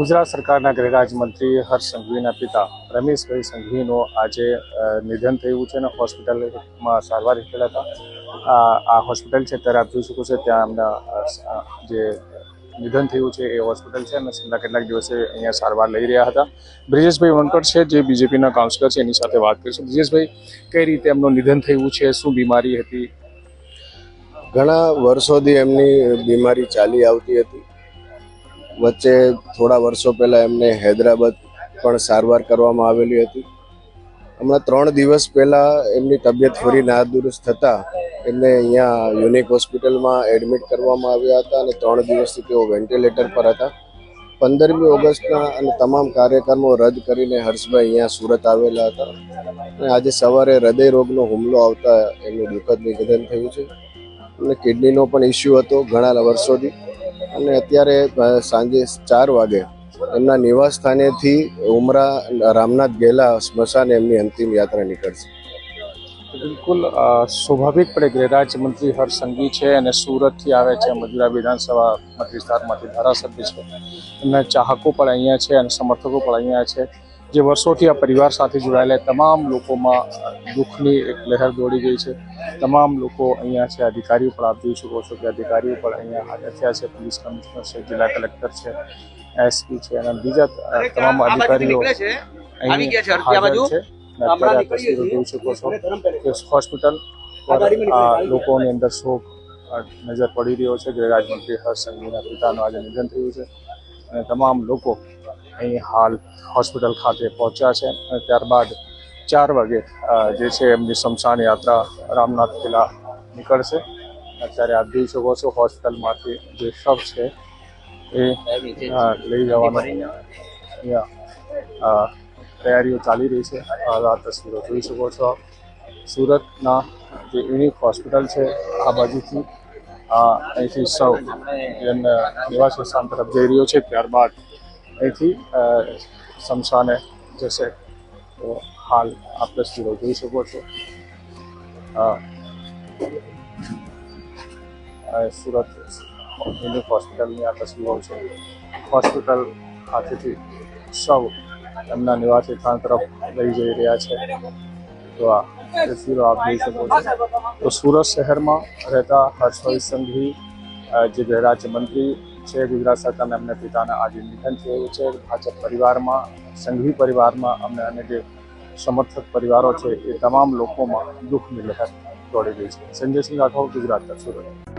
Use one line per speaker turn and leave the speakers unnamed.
ગુજરાત સરકારના ગૃહરાજ્યમંત્રી હર્ષ સંઘવીના પિતા રમેશભાઈ સંઘવીનું આજે નિધન થયું છે અને હોસ્પિટલમાં સારવાર હેઠળ હતા. આ હોસ્પિટલ છે, ત્યારે આપ જોઈ શકો છો, ત્યાં એમના જે નિધન થયું છે એ હોસ્પિટલ છે અને છેલ્લા કેટલાક દિવસે અહીંયા સારવાર લઈ રહ્યા હતા. બ્રિજેશભાઈ વણકર છે, જે બીજેપીના કાઉન્સિલર છે, એની સાથે વાત કરીશું. બ્રિજેશભાઈ, કઈ રીતે એમનું નિધન થયું છે, શું બીમારી હતી?
ઘણા વર્ષોથી એમની બીમારી ચાલી આવતી હતી. વચ્ચે થોડા વર્ષો પહેલાં એમને હૈદરાબાદ પણ સારવાર કરવામાં આવેલી હતી. હમણાં ત્રણ દિવસ પહેલાં એમની તબિયત ફરી નાદુરુસ્ત થતાં એમને અહીંયા યુનિક હોસ્પિટલમાં એડમિટ કરવામાં આવ્યા હતા અને ત્રણ દિવસથી તેઓ વેન્ટિલેટર પર હતા. પંદરમી ઓગસ્ટના અને તમામ કાર્યક્રમો રદ કરીને હર્ષભાઈ અહીંયા સુરત આવેલા હતા. અને આજે સવારે હૃદય રોગનો હુમલો આવતા એમનું દુઃખદ નિધન થયું છે. અને કિડનીનો પણ ઇસ્યુ હતો ઘણા વર્ષોથી. અને અત્યારે સાંજે ચાર વાગે એમના નિવાસ સ્થાનેથી ઉમરા રામનાથ ગેલા સ્મશાને એમની અંતિમ યાત્રા નીકળશે.
બિલકુલ સ્વાભાવિકપણે ગૃહ રાજ્યમંત્રી હર્ષ સંઘવી છે અને સુરતથી આવે છે મજુરા વિધાનસભા મત વિસ્તારમાંથી ધારાસભ્ય છે. એમના ચાહકો પણ અહીંયા છે અને સમર્થકો પણ અહીંયા છે. જે વર્ષોથી આ પરિવાર સાથે જોડાયેલા તમામ લોકોમાં દુઃખની એક લહેર દોડી ગઈ છે. તમામ લોકો અહીંયા છે અધિકારીઓ પણ આપ જોઈ શકો છો કે અધિકારીઓ પણ અહીંયા હાજર થયા છે પોલીસ કમિશનર છે જિલ્લા કલેક્ટર છે એસપી છે અને બીજા તમામ અધિકારીઓ અહીં હાજર છે. અત્યારે તસવીરો જોઈ શકો છો કે હોસ્પિટલ પર લોકોની અંદર શોક નજર પડી રહ્યો છે ગૃહ રાજ્યમંત્રી હર્ષ સંઘવીના પિતાનું આજે નિધન થયું છે. અને તમામ લોકો અહીં હાલ હોસ્પિટલ ખાતે પહોંચ્યા છે અને ત્યારબાદ ચાર વાગે અ, જે છે એમની શમશાન યાત્રા રામનાથ કિલ્લા નીકળશે. અત્યારે આપ જોઈ શકો છો હોસ્પિટલમાંથી જે શવ છે એ અ, લઈ જવાનું. અહીંયા અ, તૈયારીઓ ચાલી રહી છે. હાલ આ તસવીરો જોઈ શકો છો આપ. સુરતના જે યુનિક હોસ્પિટલ છે આ બાજુથી આ અહીંથી સૌ જેમને નિવાસી સ્થાન તરફ જઈ રહ્યો છે. ત્યારબાદ અહીંથી શમશાને જશે. તો હાલ આપ તસવીરો જોઈ શકો છો. સુરત હિન્દુ હોસ્પિટલની આ તસવીરો છે. હોસ્પિટલ ખાતેથી સૌ એમના નિવાસી સ્થાન તરફ લઈ જઈ રહ્યા છે. તો આ તસવીરો આપ જોઈ શકો છો. તો સુરત શહેરમાં રહેતા હર્ષભાઈ સંઘવી જે ગૃહ રાજ્યમંત્રી છે ગુજરાત સરકારના અમને પિતાના આજે નિધન થયું છે. ભાજપ પરિવારમાં, સંઘવી પરિવારમાં અમને અને જે સમર્થક પરિવારો છે એ તમામ લોકોમાં દુઃખની લહેર દોડી ગઈ છે. સંજયસિંહ રાઠોડ, ગુજરાત સુરત